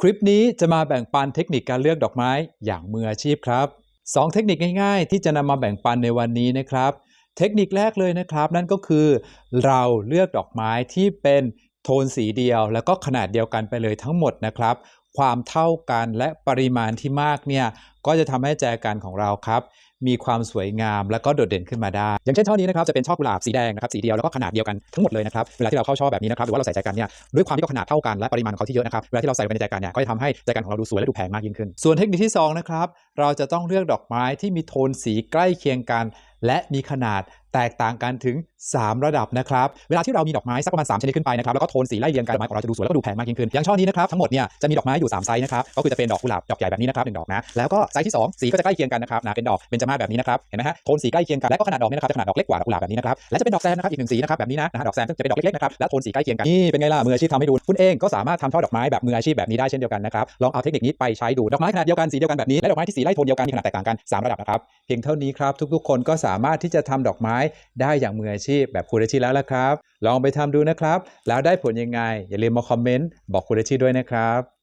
คลิปนี้จะมาแบ่งปันเทคนิคการเลือกดอกไม้อย่างมืออาชีพครับสองเทคนิคง่ายๆ ที่จะนำมาแบ่งปันในวันนี้นะครับ เทคนิคแรกเลยนะครับ นั่นก็คือ เราเลือกดอกไม้ที่เป็น ทนสีเดียว แล้วก็ขนาดเดียวกันไปเลยทั้งหมดนะครับ ความเท่ากันและปริมาณที่มากเนี่ยก็จะทำให้แจกันของเราครับ มีความสวยงามแล้วก็โดดเด่นขึ้นมาได้ อย่างเช่นช่อนี้นะครับจะเป็นช่อกุหลาบสีแดงนะครับสีเดียวแล้วก็ขนาดเดียวกันทั้งหมดเลยนะครับเวลาที่เราเข้าช่อแบบนี้นะครับหรือว่าเราใส่แจกันเนี่ยด้วยความที่ก็ขนาดเท่ากันและปริมาณของเขาที่เยอะนะครับเวลาที่เราใส่ไปในแจกันเนี่ยก็จะทำให้แจกันของเราดูสวยและดูแพงมากยิ่งขึ้น ส่วนเทคนิคที่สองนะครับเราจะต้องเลือกดอกไม้ที่มีโทนสีใกล้เคียงกัน และมีขนาดแตกต่างกันถึง 3 ระดับนะครับ เวลาที่เรามีดอกไม้สักประมาณ3ชนิดขึ้นไปนะครับ แล้วก็โทนสีไล่เรียงกันดอกไม้ของเราจะดูสวยแล้วก็ดูแพงมากยิ่งขึ้น อย่างช่อนี้นะครับทั้งหมดเนี่ยจะมีดอกไม้อยู่3ไซส์นะครับ ก็คือจะเป็นดอกกุหลาบดอกใหญ่แบบนี้นะครับหนึ่งดอกนะ แล้วก็ไซส์ที่ 2 สีก็จะใกล้เคียงกันนะครับนะเป็นดอกเบญจมาศแบบนี้นะครับ เห็นไหมฮะ โทนสีใกล้เคียงกันและก็ขนาดดอกเนี่ยนะครับจะขนาดดอกเล็กกว่าดอกกุหลาบแบบนี้นะครับ และจะเป็นดอกแซมนะครับอีกหนึ่งสีนะครับแบบนี้นะนะดอกแซมจะเป็นดอกเล็กๆนะครับ และโทนสีใกล้เคียงกัน นี่เป็นไงล่ะมืออาชีพทำให้ดู คุณเองก็สามารถทำช่อดอกไม้แบบมืออาชีพแบบนี้ได้เช่นเดียวกันนะครับ ลองเอาเทคนิคนี้ไปใช้ดู ดอกไม้ขนาดเดียวกันสีเดียวกันแบบนี้ และดอกไม้ที่สีไล่โทนเดียวกันมีขนาดแตกต่างกันสามระดับนะครับ เพียงเท่านี้ครับทุกๆคนก็สามารถที่จะทำดอกไม้ได้อย่างมืออาชีพแบบคุณอาชีพแล้วละครับ ลองไปทำดูนะครับ แล้วได้ผลยังไง อย่าลืมมาคอมเมนต์บอกคุณอาชีพด้วยนะครับ